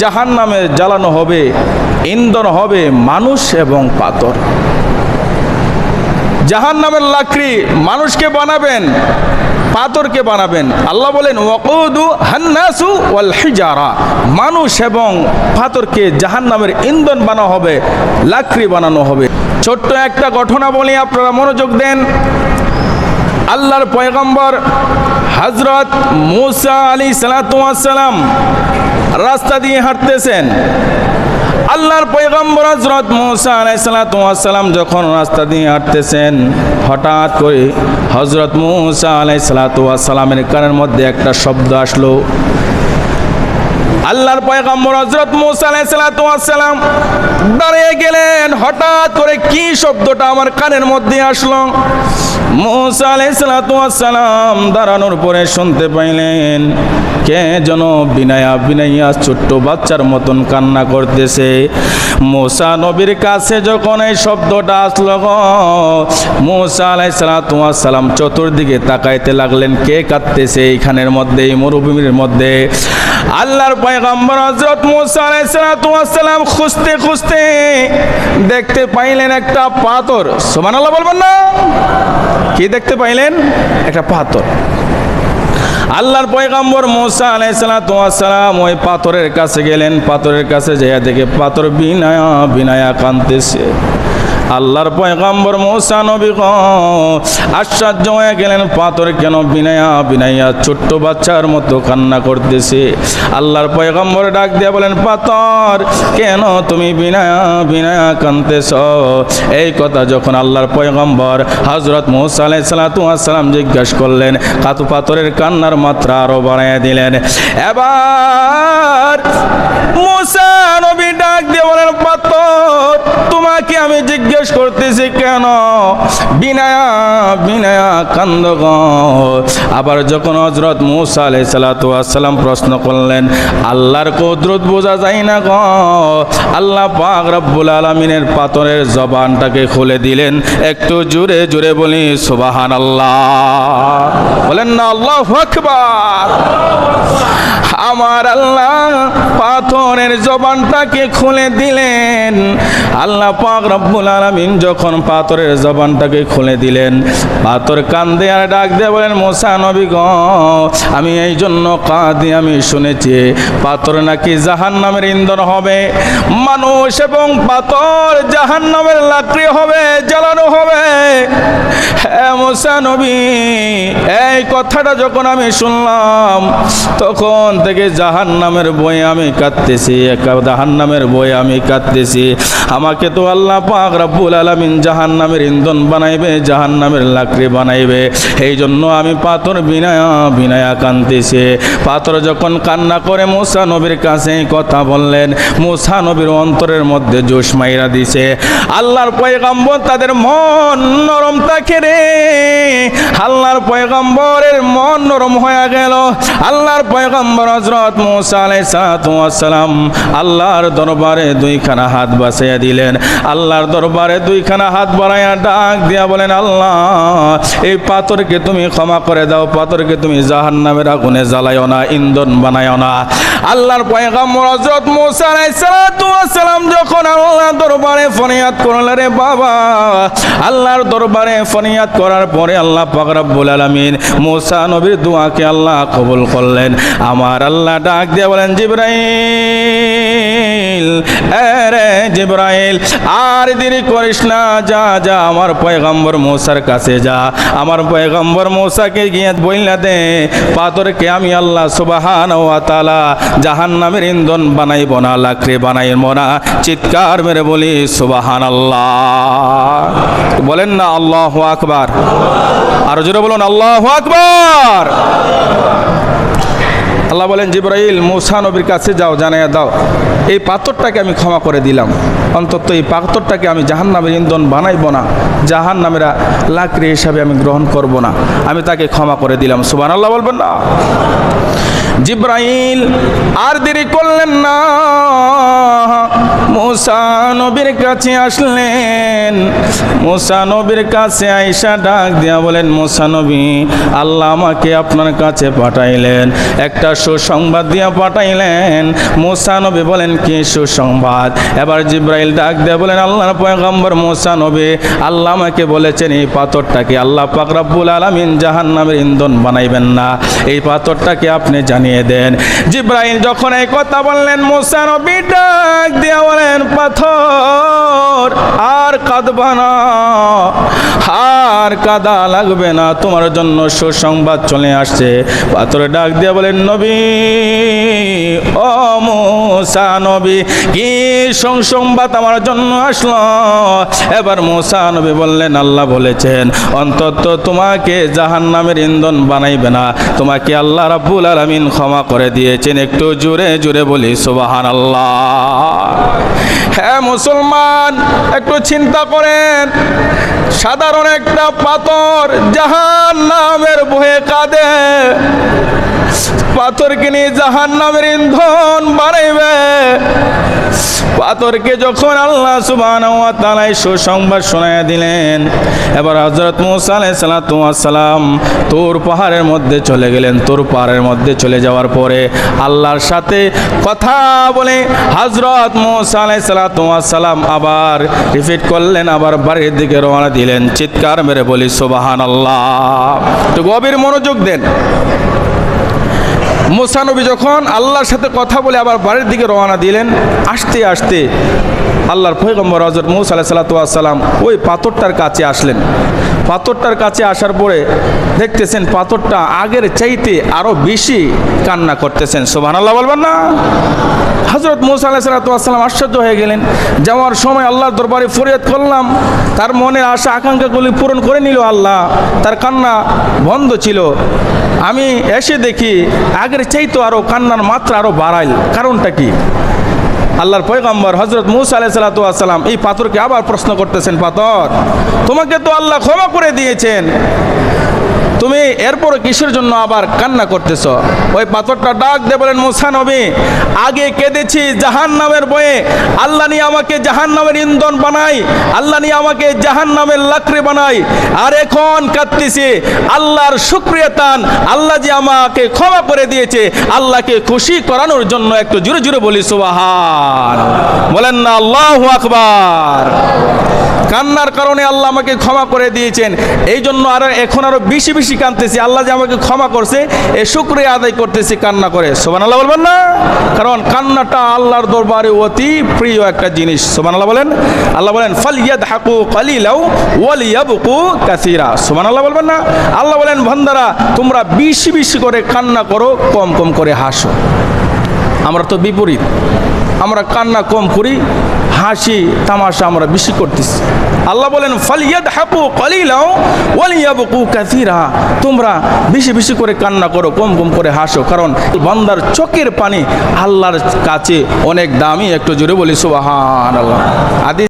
জাহান নামে জ্বালানো হবে, ইন্ধন হবে মানুষ এবং পাথর। জাহান নামের লাকড়ি মানুষকে বানাবেন, পাথরকে বানাবেন। আল্লাহ বলেন, ওয়াকুদু হান্নাসু ওয়াল হিজারা। মানুষ এবং পাথরকে জাহান নামের ইন্ধন বানানো হবে, লাকড়ি বানানো হবে। ছোট্ট একটা ঘটনা বলি, আপনারা মনোযোগ দেন। আল্লাহর পয়গম্বর হজরত মুসা আলী সালাম রাস্তা দিয়ে হাঁটতেছেন। আল্লাহর পৈগম্বর হজরত মৌসা আলাইসালাম যখন রাস্তা দিয়ে হাঁটতেছেন, হঠাৎ করে হজরত মুসা আলাইসালামের কানের মধ্যে একটা শব্দ আসলো। আল্লাহর পয়গম্বর হজরত মুসা আলাইসালাম দাঁড়িয়ে গেলেন। হঠাৎ করে কি শব্দটা আমার কানের মধ্যে আসলো? আলাইসালাম দাঁড়ানোর পরে শুনতে পাইলেন, কে যেন বিনায়া বিনাইয়া ছোট্ট বাচ্চার মতন কান্না করতেছে। মোসা নবীর কাছে যখন এই শব্দটা আসলো মোসা আলাইসালাম চতুর্দিকে তাকাইতে লাগলেন, কে কাঁদতেছে এইখানের মধ্যে, এই মরুভূমির মধ্যে? আল্লাহর পয়গম্বর হজরত মুসা আলাইসালাম খুঁজতে খুঁজতে দেখতে পাইলেন একটা পাথর। সোমান আল্লাহ বলবেন না। কি দেখতে পাইলেন? একটা পাথর। আল্লাহর পয়গম্বর মোসা আলাইসালাম ওই পাথরের কাছে গেলেন। পাথরের কাছে যেয়া দেখে পাথর বিনায়া বিনায়া কানতেছে আল্লাহর পয়গম্বর মৌসা নবী আশ্চর্য হয়ে গেলেন, পাথর কেন বিনায়া বিনাইয়া ছোট্ট বাচ্চার মতো কান্না করতেছে? আল্লাহর পয়গম্বর ডাক দিয়ে বলেন, পাথর, কেন তুমি বিনায়া বিনায়া কানতেছ এই কথা যখন আল্লাহর পয়গম্বর হজরত মৌসা আলাই সালাম জিজ্ঞাসা করলেন, কাতু পাথরের কান্নার মাত্রা আরও বাড়াইয়া দিলেন। এবার মুসা নবী ডাক দিয়ে বলেন, পাথর, তোমাকে আমি জিজ্ঞেস করতেছি, কেন? বিনায়া বিনায়া কান্দ আবার যখন হজরত মুসা আলাই সালাম প্রশ্ন করলেন, আল্লাহর কদরত বোঝা যায় না গ। আল্লাহ পাক রব্বুল আলমিনের পাথরের জবানটাকে খুলে দিলেন, একটু জুড়ে জুড়ে বলি সুবাহান আল্লাহ বলেন না, আল্লাহ আকবার। আমার আল্লাহ পাথরের জবানটাকে খুলে দিলেন। আল্লাহ পাক রব্বুল আলামিন যখন পাথরের জবানটাকে খুলে দিলেন, পাথর কান্দে আর ডাক দিয়ে বলেন, মোসা নবী গ, আমি এই জন্য কাঁদি, আমি শুনেছি পাথর নাকি জাহান নামের ইন্ধন হবে। মানুষ এবং পাথর জাহান নামের লাকড়ি হবে, জ্বালানো হবে। মোসা নবী, এই কথাটা যখন আমি শুনলাম, তখন থেকে জাহান নামের বই আমি কাঁদতেছি জাহান নামের বই আমি কাঁদতেছি। আমাকে তো আল্লাহ পাক রব্বুল আলামিন জাহান নামের ইন্ধন বানাইবে জাহান নামের লাকড়ি বানাইবে। এই জন্য আমি পাথর বিনায়া বিনায়া কাঁদতেছি। পাথর যখন কান্না করে, মুসা নবীর কাছে কথা বললেন। মুসা নবীর অন্তরের মধ্যে জোশ মাইরা দিছে। আল্লাহর পয়গাম্বর তাদের মন নরম থাকে রে। আল্লাহর পয়গম্বরের মন নরম হয়ে গেল। আল্লাহর পয়গম্বর হজরত মুসা আলাইসালাম আল্লাহর দরবারে দুইখানা হাত বাসাইয়া দিলেন। আল্লাহর দরবারে দুইখানা হাত বাড়াইয়া ডাক দিয়া বলেন, আল্লাহ, এই পাথরকে তুমি ক্ষমা করে দাও। পাথরকে তুমি জাহান নামের আগুনে জ্বালাইও না, ইন্ধন বানাইও না। আল্লাহর পয়গম্বর হজরত মুসা আলাইসালাম যখন আল্লাহ দরবারে ফরিয়াদ করলেন, রে বাবা, আল্লাহর দরবারে ফরিয়াদ করার পরে আল্লাহ পাক রব্বুল আলমিন মোসা নবীর দোয়াকে আল্লাহ কবুল করলেন। আমার আল্লাহ ডাক দিয়ে বলেন জিব্রাইল আরে জিব্রাইল, আর দেরি করিস না, যা যা, আমার পয়গম্বর মুসার কাছে যা। আমার পয়গম্বর মুসাকে গিয়ে বইলা দে, পাথরকে আমি আল্লাহ সুবাহান ওয়া তাআলা জাহান্নামের ইন্ধন বানাইব না, লাকড়ি বানাইব না, চিৎকার মেরে বলি সুবাহান আল্লাহ বলেন না, আল্লাহ আকবার। আরও জোরে বলুন, আল্লাহ আকবার। আল্লাহ বলেন, জিব্রাইল, মুসা নবীর কাছে যাও, জানাইয়া দাও। এই পাথরটাকে আমি ক্ষমা করে দিলাম। অন্তত এই পাথরটাকে আমি জাহান নামের ইন্ধন বানাইব না। জাহান নামেরা লাকড়ি হিসাবে আমি গ্রহণ করব না। আমি তাকে ক্ষমা করে দিলাম। সুবান আল্লাহ বলবেন না। জিব্রাইল, আর দেরি করলেন না। মুসা নবীর কাছে আসলেন। মুসা নবীর কাছে আইসা ডাক দিয়া বলেন, মুসা নবী, আল্লাহ আমাকে আপনার কাছে পাঠাইলেন। একটা সুসংবাদ দিয়া পাঠাইলেন। মুসা নবী বলেন, কি সুসংবাদ? এবার জিব্রাইল ডাক দিয়া বলেন, আল্লাহর পয়গম্বর মুসা নবী, আল্লাহ আমাকে বলেছেন, এই পাথরটাকে আল্লাহ পাক রব্বুল আলামিন জাহান্নামের ইন্ধন বানাইবেন না। এই পাথরটাকে আপনি জানিয়ে দেন। জিব্রাইল যখন এই কথা বললেন, মুসা নবী ডাক দিয়া বলেন পাথর, আর কাঁদবা না, আর কাদা লাগবে না। তোমার জন্য সুসংবাদ চলে আসছে। পাথরে ডাক দিয়ে বলেন, নবী ও নবী, কি সংবাদ আমার জন্য আসলো? এবার মুসা নবী বললেন, আল্লাহ বলেছেন, অন্তত তোমাকে জাহান নামের ইন্ধন বানাইবে না। তোমাকে আল্লাহ আলামিন ক্ষমা করে দিয়েছেন। একটু জোরে জোরে বলি সুবাহান আল্লাহ হ্যাঁ মুসলমান, একটু চিন্তা করেন। সাধারণ একটা পাথর জাহান নামের ভয়ে কাঁদে। পাথরকে নিয়ে জাহান নামের ইন্ধন বাড়াইবে। পাথরকে যখন আল্লাহ তাআলা সুসংবাদ শোনায় দিলেন, এবার হযরত মুসা আলাইহিস সালাতু ওয়াস সালাম তোর পাহাড়ের মধ্যে চলে গেলেন। তোর পাহাড়ের মধ্যে চলে যাওয়ার পরে আল্লাহর সাথে কথা বলে হযরত মুসা আলাইহিস সালাতু ওয়াস সালাম আবার রিপিট করলেন, আবার বাড়ির দিকে রওনা দিলেন। চিৎকার মেরে বলি, সুবহানাল্লাহ। তো গভীর মনোযোগ দেন। মুসানবী যখন আল্লাহর সাথে কথা বলে আবার বাড়ির দিকে রওনা দিলেন, আসতে আসতে আল্লাহর ফৈগম্বর হজরত মৌসা আলাহ সাল্লাম ওই পাথরটার কাছে আসলেন। পাথরটার কাছে আসার পরে দেখতেছেন পাথরটা আগের চাইতে আরও বেশি কান্না করতেছেন। সোভান আল্লাহ বলবেন না? হজরত মৌসা আলাহ সাল্লাম আশ্চর্য হয়ে গেলেন। যাওয়ার সময় আল্লাহর দরবারে ফরিয়াদ করলাম। তার মনের আশা, আকাঙ্ক্ষাগুলি পূরণ করে নিল আল্লাহ। তার কান্না বন্ধ ছিল। আমি এসে দেখি আগের চাইতো আরও কান্নার মাত্রা আরও বাড়াইল। কারণটা কি? আল্লাহর পয়গম্বর হজরত মুসা আলাহ সালাতাম এই পাথরকে আবার প্রশ্ন করতেছেন, পাথর, তোমাকে তো আল্লাহ ক্ষমা করে দিয়েছেন। তুমি এরপর কিসের জন্য আবার কান্না করতেছ? ওই পাথরটা ডাক দে বলেন, মুসা নবী, আগে কেঁদেছি জাহান নামের বয়ে। আল্লাহ নিয়ে আমাকে জাহান নামের ইন্ধন বানাই, আল্লাহ নিয়ে আমাকে জাহান নামের লাকড়ি বানাই, আর এখন কাঁদতেছি। আল্লাহর শুক্রিয়া তান আল্লাহ যে আমাকে ক্ষমা করে দিয়েছে, আল্লাহকে খুশি করানোর জন্য একটু জুড়ে জুড়ে বলি সুবাহান বলেন না, আল্লাহ আকবার। কান্নার কারণে আল্লাহ আমাকে ক্ষমা করে দিয়েছেন। এই জন্য আরও এখন আরও বেশি বেশি কাঁদতেছি। আল্লাহ যে আমাকে ক্ষমা করছে, এ শুক্রিয়া আদায় করতেছি কান্না করে। সোবান আল্লাহ বলবেন না? কারণ কান্নাটা আল্লাহর দরবারে অতি প্রিয় একটা জিনিস। সোবান আল্লাহ বলেন? আল্লাহ বলেন ফাল ইয়াদ হাকু কালিলাও ওয়াল ইয়াবকু কাসিরা। সোবান আল্লাহ বলবেন না? আল্লাহ বলেন ভান্দারা তোমরা বেশি বেশি করে কান্না করো, কম কম করে হাসো। আমরা তো বিপরীত। আমরা কান্না কম করি, হাসি, তামাশা আমরা বেশি করতেছি। আল্লাহ বলেন ফালিয়াদ হাপু কলিলাও ওয়ালিয়াবকু কাসিরা। তোমরা বেশি বেশি করে কান্না করো, কম কম করে হাসো, কারণ বান্দার চোখের পানি আল্লাহর কাছে অনেক দামি। একটু জোরে বলি সুবাহান আল্লাহ আদি